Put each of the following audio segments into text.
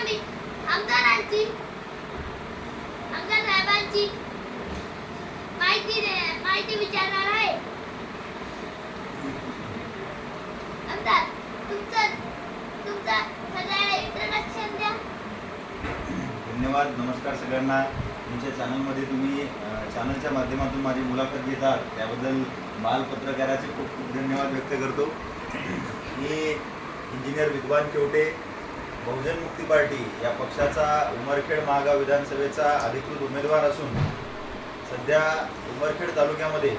आम्ही आमदारांची आमदार साहेबांची माहिती माहिती विचारणार आहे. आमदार तुमचं इंट्रोडक्शन द्या. धन्यवाद नमस्कार सगळ्यांना. तुमच्या चॅनलमध्ये तुम्ही चॅनलच्या माध्यमातून माझी मुलाखत घेतात. त्याबद्दल बाल पत्रकाराचे खूप खूप धन्यवाद व्यक्त करतो. मी इंजिनियर विद्वान केवटे बहुजन मुक्ती पार्टी या पक्षाचा उमरखेड महागाव विधानसभेचा अधिकृत उमेदवार असून सध्या उमरखेड तालुक्यामध्ये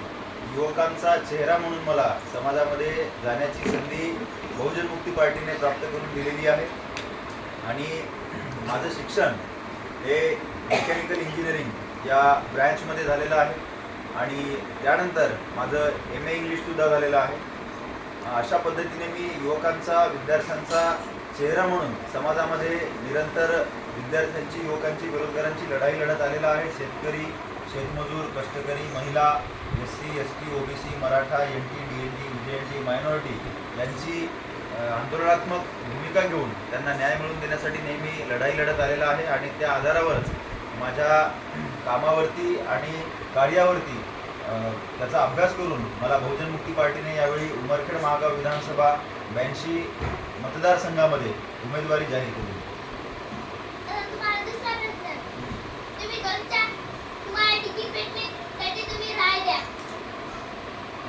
युवकांचा चेहरा म्हणून मला समाजामध्ये जाण्याची संधी बहुजन मुक्ती पार्टीने प्राप्त करून दिलेली आहे. आणि माझं शिक्षण हे मेकॅनिकल इंजिनिअरिंग या ब्रँचमध्ये झालेलं आहे. आणि त्यानंतर माझं एम ए इंग्लिशसुद्धा झालेलं आहे. अशा पद्धतीने मी युवकांचा विद्यार्थ्यांचा चेहरा म्हणून समाजामध्ये निरंतर विद्यार्थ्यांची युवकांची बेरोजगारांची लढाई लढत आलेला आहे. शेतकरी शेतमजूर कष्टकरी महिला S C S T O B C Maratha N T D N T V N T minority यांची आंदोलनात्मक भूमिका घेऊन त्यांना न्याय मिळवून देण्यासाठी नेहमी लढाई लढत आलेला आहे आणि त्या आधारावरच माझ्या कामावरती आणि कार्यावरती त्याचा अभ्यास करून मला बहुजन मुक्ती पार्टीने यावेळी उमरखेड महागाव विधानसभा ब्याऐंशी मतदारसंघामध्ये उमेदवारी जाहीर केली.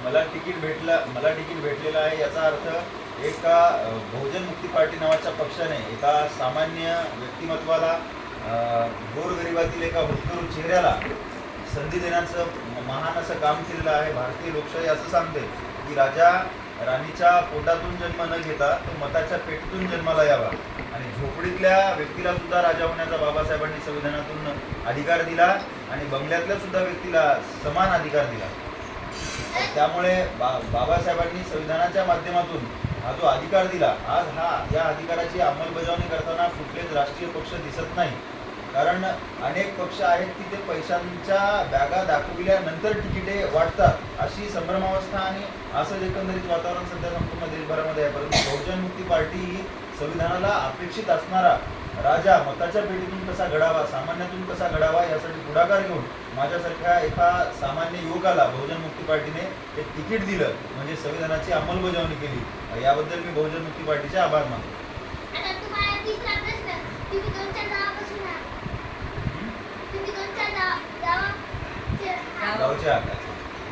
मला तिकीट भेटलं मला तिकीट भेटलेलं आहे याचा अर्थ एका बहुजन मुक्ती पार्टी नावाच्या पक्षाने एका सामान्य व्यक्तिमत्वाला गोरगरिबातील एका होतकरू चेहऱ्याला संधी देण्याचं महान असं काम केलेलं आहे भारतीय लोकशाही असं सांगते की राजा राणीच्या पोटातून जन्म न घेता तो मताच्या पेटीतून जन्माला यावा. आणि झोपडीतल्या व्यक्तीला सुद्धा राजा होण्याचा बाबासाहेबांनी संविधानातून अधिकार दिला आणि बंगल्यातल्या सुद्धा व्यक्तीला समान अधिकार दिला. त्यामुळे बा बाबासाहेबांनी संविधानाच्या माध्यमातून हा जो अधिकार दिला आज हा या अधिकाराची अंमलबजावणी करताना कुठलेच राष्ट्रीय पक्ष दिसत नाही. कारण अनेक पक्ष आहेत की ते पैशांच्या बॅगा दाखविल्यानंतर तिकिटे वाटतात. अशी संभ्रमावस्था आणि असं एकंदरीत वातावरण सध्या संपूर्ण देशभरामध्ये आहे. परंतु बहुजन मुक्ती पार्टी ही संविधानाला अपेक्षित असणारा राजा मताच्या पेटीतून कसा घडावा सामान्यातून कसा घडावा यासाठी पुढाकार घेऊन माझ्यासारख्या एका सामान्य युवकाला बहुजन मुक्ती पार्टीने एक तिकीट दिलं म्हणजे संविधानाची अंमलबजावणी केली. याबद्दल मी बहुजन मुक्ती पार्टीचे आभार मानतो आता तुम्हाला तिसरा प्रश्न तुम्ही कोणत्या गावापासून आहात तुम्ही कोणत्या गाव गावाचे गावच्या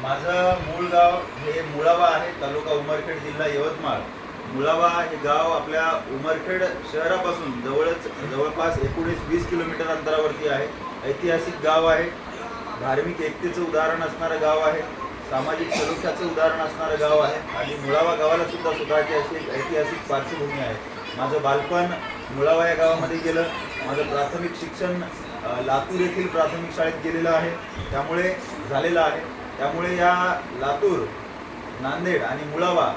माझं मूळ गाव हे मुळावा आहे तालुका उमरखेड जिल्हा यवतमाळ. मुळावा हे गाव आपल्या उमरखेड शहरापासून जवळच जवळपास एकोणीस वीस किलोमीटर अंतरावरती आहे. ऐतिहासिक गाव आहे. धार्मिक एकतेचं उदाहरण असणारं गाव आहे. सामाजिक सुरक्षाचं उदाहरण असणारं गाव आहे. आणि मुळावा गावाला सुद्धा स्वतःची अशी एक ऐतिहासिक पार्श्वभूमी आहे. माझं बालपण मुळावा या गावामध्ये गेलं. माझं प्राथमिक शिक्षण लातूर येथील प्राथमिक शाळेत गेलेलं आहे. त्यामुळे झालेला आहे. त्यामुळे या लातूर नांदेड आणि मुळावा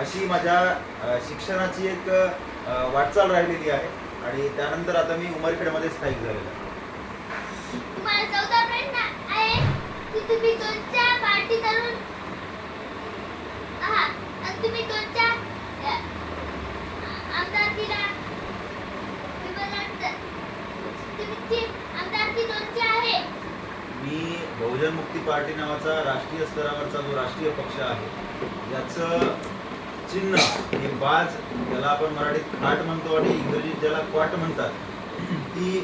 अशी माझ्या शिक्षणाची एक वाटचाल राहिलेली आहे. आणि त्यानंतर आता मी उमरखेडमध्ये स्थायिक झालेलो आहे. आमदार मी बहुजन मुक्ती पार्टी नावाचा राष्ट्रीय स्तरावरचा जो राष्ट्रीय पक्ष आहे याचं चिन्ह हे बाज ज्याला आपण मराठीत खाट म्हणतो आणि इंग्रजीत ज्याला क्वाट म्हणतात ती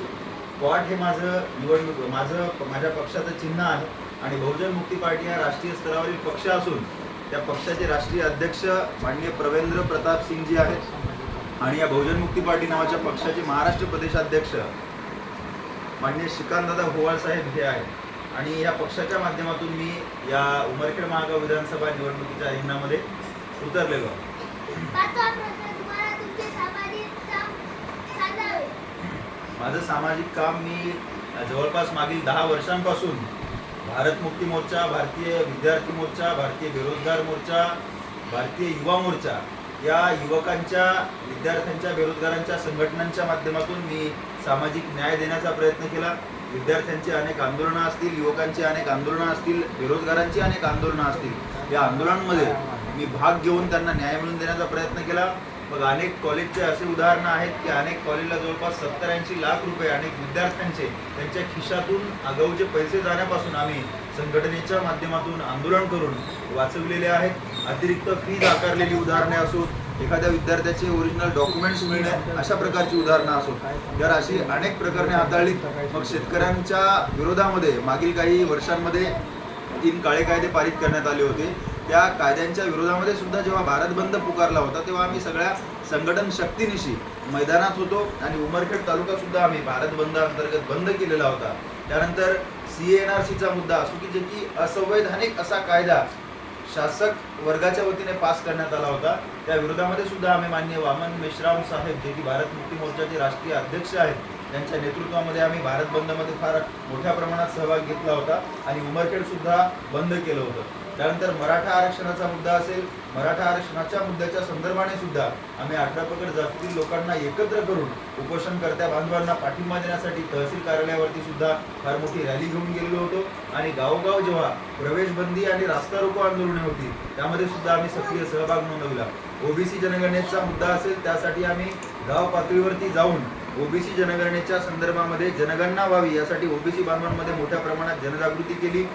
क्वाट हे माझं निवडणूक माझं माझ्या पक्षाचं चिन्ह आहे. आणि बहुजन मुक्ती पार्टी हा राष्ट्रीय स्तरावरील पक्ष असून त्या पक्षाचे राष्ट्रीय अध्यक्ष माननीय प्रवेंद्र प्रताप सिंगजी आहेत. आणि या बहुजन मुक्ती पार्टी नावाच्या पक्षाचे महाराष्ट्र प्रदेशाध्यक्ष माननीय श्रीकांतदादा होवाळ साहेब हे आहेत. आणि या पक्षाच्या माध्यमातून मी या उमरखेड महागाव विधानसभा निवडणुकीच्या रिंगणामध्ये उतरलेलो आहे. माझं सामाजिक काम मी जवळपास मागील दहा वर्षांपासून भारत मुक्ती मोर्चा भारतीय विद्यार्थी मोर्चा भारतीय बेरोजगार मोर्चा भारतीय युवा मोर्चा या युवकांच्या विद्यार्थ्यांच्या बेरोजगारांच्या संघटनांच्या माध्यमातून मी सामाजिक न्याय देण्याचा प्रयत्न केला. विद्यार्थ्यांची अनेक आंदोलनं असतील युवकांची अनेक आंदोलनं असतील बेरोजगारांची अनेक आंदोलनं असतील या आंदोलनांमध्ये मी भाग घेऊन त्यांना न्याय मिळवून देण्याचा प्रयत्न केला. मग अनेक कॉलेजचे असे उदाहरणं आहेत की अनेक कॉलेजला जवळपास सत्तर ऐंशी लाख रुपये अनेक विद्यार्थ्यांचे त्यांच्या खिशातून आगाऊचे पैसे जाण्यापासून आम्ही संघटनेच्या माध्यमातून आंदोलन करून वाचवलेले आहेत. अतिरिक्त फीज आकारलेली उदाहरणे असोत एखाद्या विद्यार्थ्याचे ओरिजिनल डॉक्युमेंट्स मिळणे अशा प्रकारची उदाहरणं असो तर अशी अनेक प्रकरणे हाताळली मग शेतकऱ्यांच्या विरोधामध्ये मागील काही वर्षांमध्ये तीन काळे कायदे पारित करण्यात आले होते. त्या कायद्यांच्या विरोधामध्ये सुद्धा जेव्हा भारत बंद पुकारला होता तेव्हा आम्ही सगळ्या संघटन शक्तीनिशी मैदानात होतो आणि उमरखेड तालुका सुद्धा आम्ही भारत बंद अंतर्गत बंद केलेला होता. त्यानंतर सी एन आर सीचा मुद्दा असो की जे की असंवैधानिक असा कायदा शासक वर्गाच्या वतीने पास करण्यात आला होता. त्या विरोधामध्ये सुद्धा आम्ही मान्य वामन मेश्राम साहेब जे की भारत मुक्ती मोर्चाचे राष्ट्रीय अध्यक्ष आहेत त्यांच्या नेतृत्वामध्ये आम्ही भारत बंदमध्ये फार मोठ्या प्रमाणात सहभाग घेतला होता आणि उमरखेड सुद्धा बंद केलं होतं. त्यानंतर मराठा आरक्षणाचा मुद्दा असेल मराठा आरक्षणाच्या मुद्द्याच्या संदर्भाने सुद्धा आम्ही अठरा पकड जातीतील लोकांना एकत्र करून उपोषणकर्त्या बांधवांना पाठिंबा देण्यासाठी तहसील कार्यालयावरती सुद्धा फार मोठी रॅली घेऊन गेलेलो होतो. आणि गावोगाव जेव्हा प्रवेशबंदी आणि रास्ता रोको आंदोलने होती त्यामध्ये सुद्धा आम्ही सक्रिय सहभाग नोंदवला. ओबीसी जनगणनेचा मुद्दा असेल त्यासाठी आम्ही गाव पातळीवरती जाऊन ओबीसी जनगणनेच्या संदर्भामध्ये जनगणना व्हावी यासाठी ओबीसी बांधवांमध्ये मोठ्या प्रमाणात जनजागृती केली.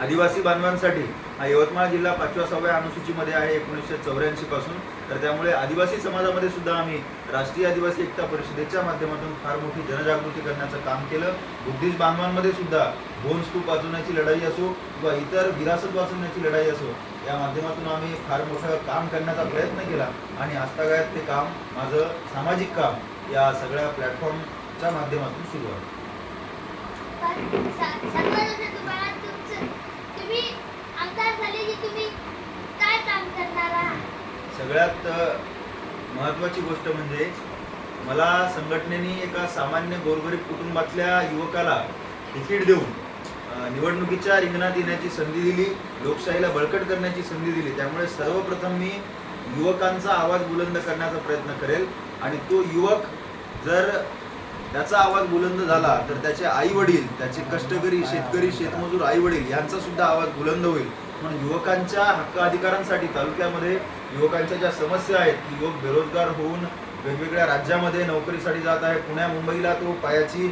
आदिवासी बांधवांसाठी हा यवतमाळ जिल्हा पाचव्या सहाव्या अनुसूचीमध्ये आहे एकोणीसशे चौऱ्याऐंशी पासून. तर त्यामुळे आदिवासी समाजामध्ये सुद्धा आम्ही राष्ट्रीय आदिवासी एकता परिषदेच्या माध्यमातून फार मोठी जनजागृती करण्याचं काम केलं. बुद्धिस्ट बांधवांमध्ये सुद्धा भोन स्तूप वाचवण्याची लढाई असो किंवा इतर विरासत वाचवण्याची लढाई असो या माध्यमातून आम्ही फार मोठं काम करण्याचा प्रयत्न केला. आणि आजतागायत ते काम माझं सामाजिक काम. या सगळ्या प्लॅटफॉर्मच्या माध्यमातून सुरू आहे. सगळ्यात महत्त्वाची गोष्ट म्हणजे मला संघटनेने एका सामान्य गोरगरीब कुटुंबातल्या युवकाला तिकीट देऊन निवडणुकीच्या रिंगणात येण्याची संधी दिली लोकशाहीला बळकट करण्याची संधी दिली. त्यामुळे सर्वप्रथम मी युवकांचा आवाज बुलंद करण्याचा प्रयत्न करेल. आणि तो युवक जर त्याचा आवाज बुलंद झाला तर त्याचे आई वडील त्याचे कष्टकरी शेतकरी शेतमजूर आई वडील यांचा सुद्धा आवाज बुलंद होईल. म्हणून युवकांच्या हक्क अधिकारांसाठी तालुक्यामध्ये युवकांच्या ज्या समस्या आहेत की युवक बेरोजगार होऊन वेगवेगळ्या राज्यामध्ये नोकरीसाठी जात आहे. पुण्या मुंबईला तो पायाची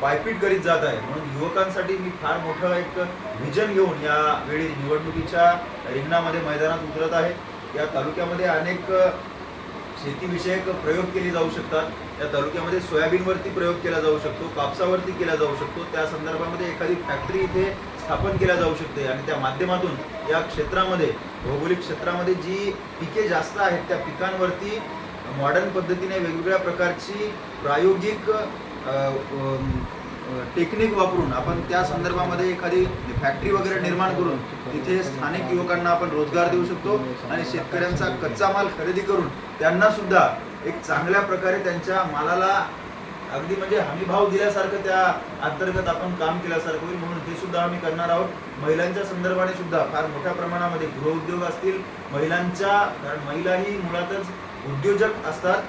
पायपीट करीत जात आहे. म्हणून युवकांसाठी मी फार मोठं एक व्हिजन घेऊन या वेळी निवडणुकीच्या रिंगणामध्ये मैदानात उतरत आहे. या तालुक्यामध्ये अनेक शेतीविषयक प्रयोग केले जाऊ शकतात. या तालुक्यामध्ये सोयाबीनवरती प्रयोग केला जाऊ शकतो कापसावरती केला जाऊ शकतो. त्या संदर्भामध्ये एखादी फॅक्टरी इथे स्थापन केल्या जाऊ शकते आणि त्या माध्यमातून या क्षेत्रामध्ये भौगोलिक क्षेत्रामध्ये जी पिके जास्त आहेत त्या पिकांवरती मॉडर्न पद्धतीने वेगवेगळ्या प्रकारची प्रायोगिक टेक्निक वापरून आपण त्या संदर्भामध्ये एखादी फॅक्टरी वगैरे निर्माण करून तिथे स्थानिक युवकांना आपण रोजगार देऊ शकतो आणि शेतकऱ्यांचा कच्चा माल खरेदी करून त्यांना सुद्धा एक चांगल्या प्रकारे त्यांच्या मालाला अगदी म्हणजे हमी भाव दिल्यासारखं त्या अंतर्गत आपण काम केल्यासारखं होईल म्हणून हे सुद्धा आम्ही करणार आहोत. महिलांच्या संदर्भाने सुद्धा फार मोठ्या प्रमाणामध्ये गृहउद्योग असतील. महिलांच्या कारण महिला ही मुळातच उद्योजक असतात.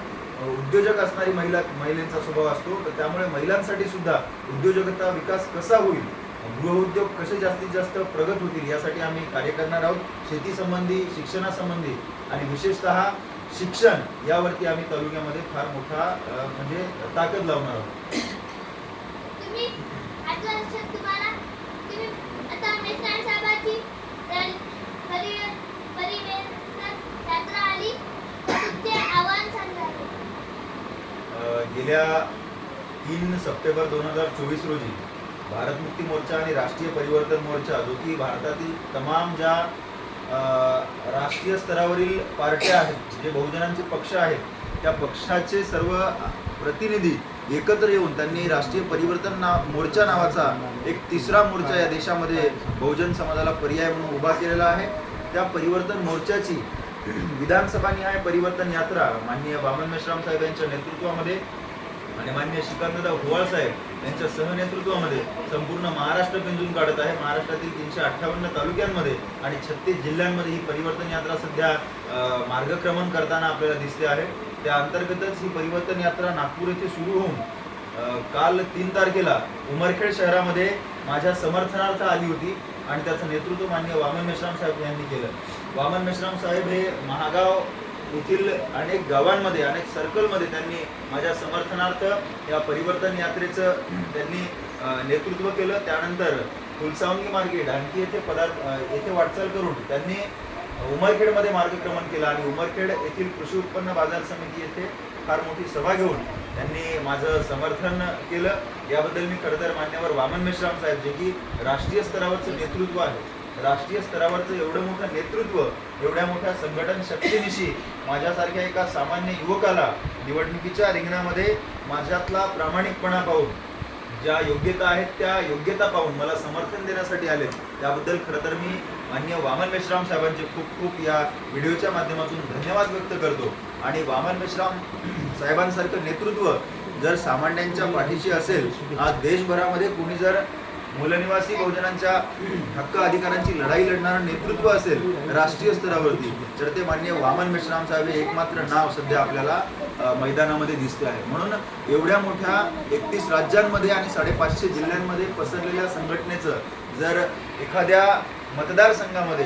उद्योजक असणारी महिला महिलांचा स्वभाव असतो. तर त्यामुळे महिलांसाठी सुद्धा उद्योजकता विकास कसा होईल गृहउद्योग कसे जास्तीत जास्त प्रगत होतील यासाठी आम्ही कार्य करणार आहोत. शेती संबंधी शिक्षणासंबंधी आणि विशेषतः शिक्षण यावरती आम्ही तालुक्यामध्ये फार मोठा म्हणजे ताकद लावणार आहोत. तुम्ही तुम्हाला तुम्ही आता मेसनाळ साहेबाची तर परि परिवेशन यात्रा आली तर तुमचे आव्हान सांगा अ, गेल्या तीन सप्टेंबर दोन हजार चोवीस रोजी भारत मुक्ती मोर्चा आणि राष्ट्रीय परिवर्तन मोर्चा जो की भारतातील तमाम ज्या राष्ट्रीय स्तरावरील पार्ट्या आहेत जे बहुजनांचे पक्ष आहेत त्या पक्षाचे सर्व प्रतिनिधी एकत्र येऊन त्यांनी राष्ट्रीय परिवर्तन ना मोर्चा नावाचा एक तिसरा मोर्चा या देशामध्ये बहुजन समाजाला पर्याय म्हणून उभा केलेला आहे. त्या परिवर्तन मोर्चाची विधानसभा निहाय परिवर्तन यात्रा माननीय बामन मेश्राम साहेब यांच्या नेतृत्वामध्ये आणि मान्य श्रीकांतदा होवाळ साहेब यांच्या सहनेतृत्वामध्ये संपूर्ण महाराष्ट्र पिंजून काढत आहे. महाराष्ट्रातील तीनशे अठ्ठावन्न तालुक्यांमध्ये आणि छत्तीस जिल्ह्यांमध्ये ही परिवर्तन यात्रा सध्या मार्गक्रमण करताना आपल्याला दिसते आहे. त्या अंतर्गतच ही परिवर्तन यात्रा नागपूर येथे सुरू होऊन काल तीन तारखेला उमरखेड शहरामध्ये माझ्या समर्थनार्थ आली होती आणि त्याचं नेतृत्व मान्य वामन मेश्राम साहेब यांनी केलं. वामन मेश्राम साहेब हे महागाव येथील अनेक गावांमध्ये अनेक सर्कलमध्ये त्यांनी माझ्या समर्थनार्थ या परिवर्तन यात्रेचं त्यांनी नेतृत्व केलं. त्यानंतर फुलसावंगी मार्गे ढांकी येथे पदार्थ येथे वाटचाल करून त्यांनी उमरखेडमध्ये मार्गक्रमण केलं आणि उमरखेड येथील कृषी उत्पन्न बाजार समिती येथे फार मोठी सभा घेऊन त्यांनी माझं समर्थन केलं. याबद्दल मी खरं तर मान्यवर वामन मेश्राम साहेब जे की राष्ट्रीय स्तरावरचं नेतृत्व आहे. राष्ट्रीय स्तरावरचं एवढं मोठं नेतृत्व एवढ्या मोठ्या संघटन शक्तीनिशी माझ्यासारख्या एका सामान्य युवकाला निवडणुकीच्या रिंगणामध्ये माझ्यातला प्रामाणिकपणा पाहून ज्या योग्यता आहेत त्या योग्यता पाहून मला समर्थन देण्यासाठी आले त्याबद्दल खरं तर मी मान्य वामन मेश्राम साहेबांचे खूप खूप या व्हिडिओच्या माध्यमातून धन्यवाद व्यक्त करतो. आणि वामन मेश्राम साहेबांसारखं नेतृत्व जर सामान्यांच्या पाठीशी असेल आज देशभरामध्ये कोणी जर मूलनिवासी बहुजनांच्या हक्क अधिकारांची लढाई लढणारं नेतृत्व असेल राष्ट्रीय स्तरावरती तर ते मान्य वामन मेश्राम साहेब हे एकमात्र नाव सध्या आपल्याला मैदानामध्ये दिसते आहे. म्हणून एवढ्या मोठ्या एकतीस राज्यांमध्ये आणि साडेपाचशे जिल्ह्यांमध्ये पसरलेल्या संघटनेचं जर एखाद्या मतदारसंघामध्ये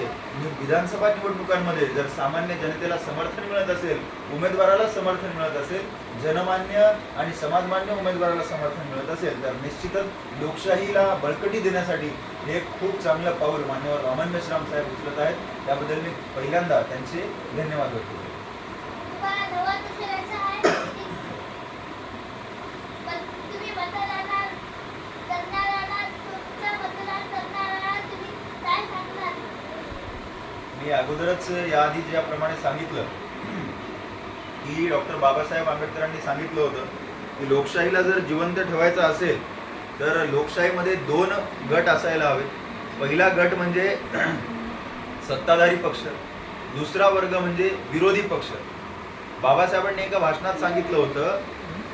विधानसभा निवडणुकांमध्ये जर सामान्य जनतेला समर्थन मिळत असेल उमेदवाराला समर्थन मिळत असेल जनमान्य आणि समाजमान्य उमेदवाराला समर्थन मिळत असेल तर निश्चितच लोकशाहीला बळकटी देण्यासाठी हे खूप चांगलं पाऊल मान्यवर वामन मेश्राम साहेब उचलत आहेत. त्याबद्दल मी पहिल्यांदा त्यांचे धन्यवाद व्यक्त करतो तुम्हाला नवा दशऱ्याचा आहे पण तुम्ही मतदानाला करणाऱ्याला तुमचं मतदान करणाऱ्याला तुम्ही काय सांगणार मी अगोदरच याआधी ज्याप्रमाणे सांगितलं की डॉक्टर बाबासाहेब आंबेडकरांनी सांगितलं होतं की लोकशाहीला जर जिवंत ठेवायचं असेल तर लोकशाहीमध्ये दोन गट असायला हवेत. पहिला गट म्हणजे सत्ताधारी पक्ष दुसरा वर्ग म्हणजे विरोधी पक्ष. बाबासाहेबांनी एका भाषणात सांगितलं होतं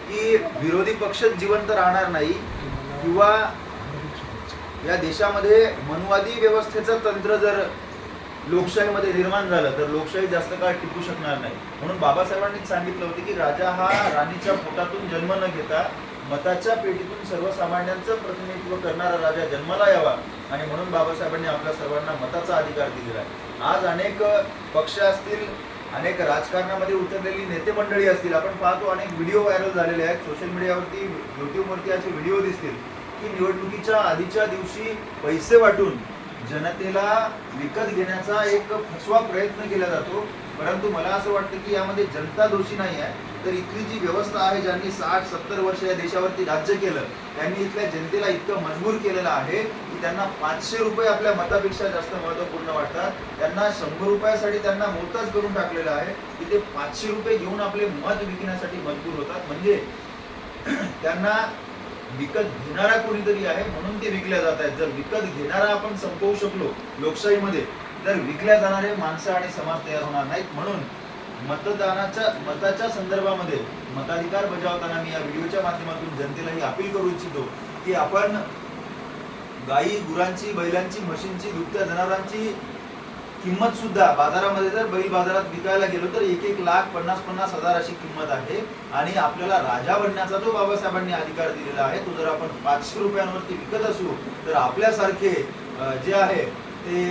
की विरोधी पक्षच जिवंत राहणार नाही किंवा या देशामध्ये मनुवादी व्यवस्थेचं तंत्र जर लोकशाहीमध्ये निर्माण झालं तर लोकशाही जास्त काळ टिकू शकणार नाही. म्हणून बाबासाहेबांनी सांगितलं होतं की राजा हा राणीच्या पोटातून जन्म न घेता मताच्या पेटीतून सर्वसामान्यांचं प्रतिनिधित्व करणारा राजा जन्माला यावा. आणि म्हणून बाबासाहेबांनी आपल्या सर्वांना मताचा अधिकार दिलेला आहे. आज अनेक पक्ष असतील अनेक राजकारणामध्ये उतरलेली नेते मंडळी असतील आपण पाहतो अनेक व्हिडिओ व्हायरल झालेले आहेत. सोशल मीडियावरती युट्यूबवरती असे व्हिडिओ दिसतील की निवडणुकीच्या आधीच्या दिवशी पैसे वाटून जनतेला विकत घेण्याचा एक फसवा प्रयत्न केला जातो. परंतु मला असं वाटतं की यामध्ये जनता दोषी नाही आहे. तर इथली जी व्यवस्था आहे ज्यांनी साठ सत्तर वर्ष या देशावरती राज्य केलं त्यांनी इथल्या जनतेला इतकं मजबूर केलेलं आहे की त्यांना पाचशे रुपये आपल्या मतापेक्षा जास्त महत्त्वपूर्ण वाटतात. त्यांना शंभर रुपयासाठी त्यांना मोताज करून टाकलेलं आहे की ते पाचशे रुपये घेऊन आपले मत विकण्यासाठी मजबूर होतात. म्हणजे त्यांना विकत घेणारा कोणीतरी आहे म्हणून ते विकल्या जात आहेत. जर विकत घेणारा आपण संपवू शकलो लोकशाहीमध्ये तर विकल्या जाणारे माणसं आणि समाज तयार होणार नाहीत. म्हणून मतदानाच्या मताच्या संदर्भामध्ये मताधिकार बजावताना मी या व्हिडिओच्या माध्यमातून जनतेला ही अपील करू इच्छितो की आपण गायी गुरांची बैलांची म्हशींची दुभत्या जनावरांची किंमत सुद्धा बाजारामध्ये जर बैल बाजारात विकायला गेलो तर एक एक लाख पन्नास पन्नास हजार अशी किंमत आहे. आणि आपल्याला राजा बनण्याचा जो बाबासाहेबांनी अधिकार दिलेला आहे तो जर आपण पाचशे रुपयांवरती विकत असू तर आपल्यासारखे जे आहे ते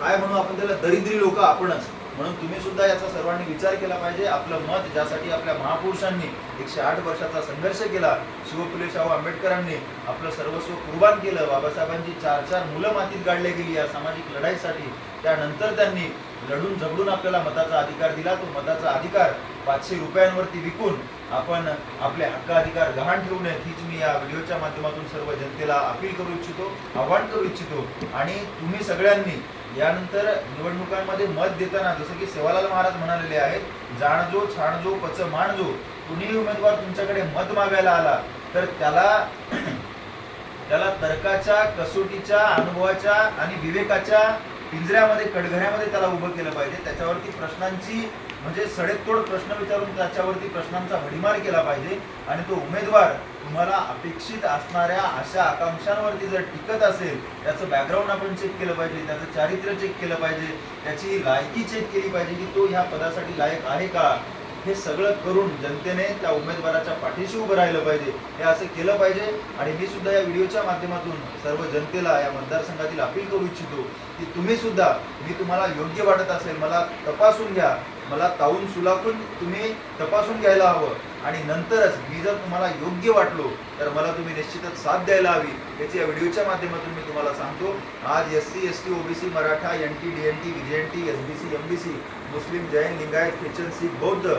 काय म्हणू आपण त्याला दरिद्री लोक आपणच. म्हणून तुम्ही सुद्धा याचा सर्वांनी विचार केला पाहिजे. आपलं मत ज्यासाठी आपल्या महापुरुषांनी एकशे आठ वर्षाचा संघर्ष केला शिवफुले शाहू आंबेडकरांनी आपलं सर्वस्व कुर्बान केलं बाबासाहेबांची चार चार मुलं मातीत गाडले गेली या सामाजिक लढाईसाठी. त्यानंतर त्यांनी लढून झगडून आपल्याला मताचा अधिकार दिला. तो मताचा अधिकार पाचशे रुपयांवरती विकून आपण आपले हक्क अधिकार गहाण ठेवू नयेत हीच मी या व्हिडिओच्या माध्यमातून सर्व जनतेला अपील करू इच्छितो आव्हान करू इच्छितो. आणि तुम्ही सगळ्यांनी यानंतर निवडणुकांमध्ये मत देताना जसं की सेवालाल महाराज म्हणालेले आहेत जाणजो छाणजो पच माणजो कुणीही उमेदवार तुमच्याकडे मत मागायला आला तर त्याला त्याला तर्काच्या कसोटीच्या अनुभवाच्या आणि विवेकाच्या पिंजऱ्यामध्ये कडघऱ्यामध्ये त्याला उभं केलं पाहिजे. त्याच्यावरती प्रश्नांची म्हणजे सडेतोड प्रश्न विचारून त्याच्यावरती प्रश्नांचा भडीमार केला पाहिजे आणि तो उमेदवार तुम्हाला अपेक्षित असणाऱ्या अशा आकांक्षांवरती जर टिकत असेल त्याचं बॅकग्राऊंड आपण चेक केलं पाहिजे त्याचं चारित्र्य चेक केलं पाहिजे त्याची लायकी चेक केली पाहिजे की तो ह्या पदासाठी लायक आहे का? हे सगळं करून जनतेने त्या उमेदवाराच्या पाठीशी उभं राहिलं पाहिजे. हे असं केलं पाहिजे आणि मी सुद्धा या व्हिडिओच्या माध्यमातून सर्व जनतेला या मतदारसंघातील अपील करू इच्छितो की तुम्ही सुद्धा मी तुम्हाला योग्य वाटत असेल मला तपासून घ्या. मला ताऊन सुलाखून तुम्ही तपासून घ्यायला हवं. आणि नंतरच मी जर तुम्हाला योग्य वाटलो तर मला तुम्ही निश्चितच साथ द्यायला हवी. याची या व्हिडिओच्या माध्यमातून मी तुम्हाला सांगतो. आज S C S T OBC Maratha N T D N T V N T S B C M B C मुस्लिम जैन लिंगायत ख्रिश्चन सीख बौद्ध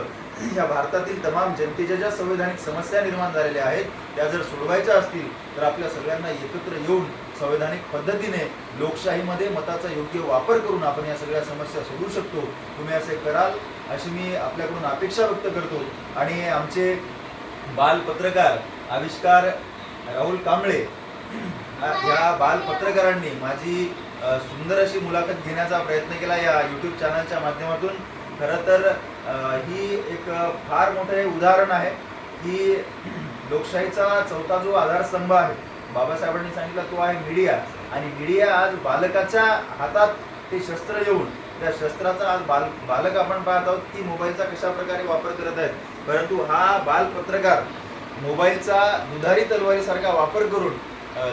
या भारतातील तमाम जनतेच्या ज्या संवैधानिक समस्या निर्माण झालेल्या आहेत त्या जर सोडवायच्या असतील तर आपल्या सगळ्यांना एकत्र येऊन संवैधानिक पद्धतीने लोकशाहीमध्ये मताचा योग्य वापर करून आपण या सगळ्या समस्या सोडवू शकतो. तुम्ही असे कराल अशी मी आपल्याकडून अपेक्षा व्यक्त करतो. आणि आमचे बाल पत्रकार आविष्कार राहुल कांबळे या बाल पत्रकारांनी माझी सुंदर अशी मुलाखत घेण्याचा प्रयत्न केला या यूट्यूब चॅनलच्या माध्यमातून. खरं तर ही एक फार मोठं हे उदाहरण आहे की लोकशाहीचा चौथा जो आधारस्तंभ आहे बाबासाहेबांनी सांगितलं तो आहे मीडिया. आणि मीडिया आज बालकाच्या हातात ते शस्त्र येऊन त्या शस्त्राचा आज बाल बालक आपण पाहत आहोत की मोबाईलचा कशा प्रकारे वापर करत आहेत? परंतु हा बाल पत्रकार मोबाईलचा दुधारी तलवारीसारखा वापर करून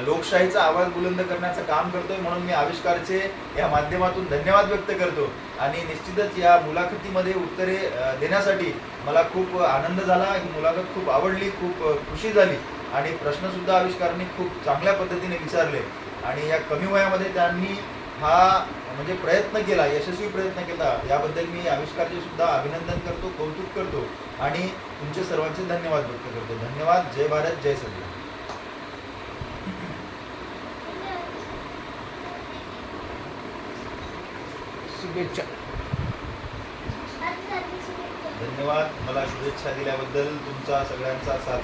लोकशाहीचा आवाज बुलंद करण्याचं काम करतोय म्हणून मी आविष्कारचे या माध्यमातून धन्यवाद व्यक्त करतो. आणि निश्चितच या मुलाखतीमध्ये उत्तरे देण्यासाठी मला खूप आनंद झाला ही मुलाखत खूप आवडली खूप खुशी झाली. आणि प्रश्नसुद्धा आविष्कारांनी खूप चांगल्या पद्धतीने विचारले. आणि या कमी वयामध्ये त्यांनी हा म्हणजे प्रयत्न केला यशस्वी प्रयत्न केला. याबद्दल मी आविष्कारचे सुद्धा अभिनंदन करतो कौतुक करतो. आणि तुमचे सर्वांचे धन्यवाद व्यक्त करतो. धन्यवाद. जय भारत जय संविधान शुभेच्छा. धन्यवाद. मला शुभेच्छा दिल्याबद्दल तुमचा सगळ्यांचा साथ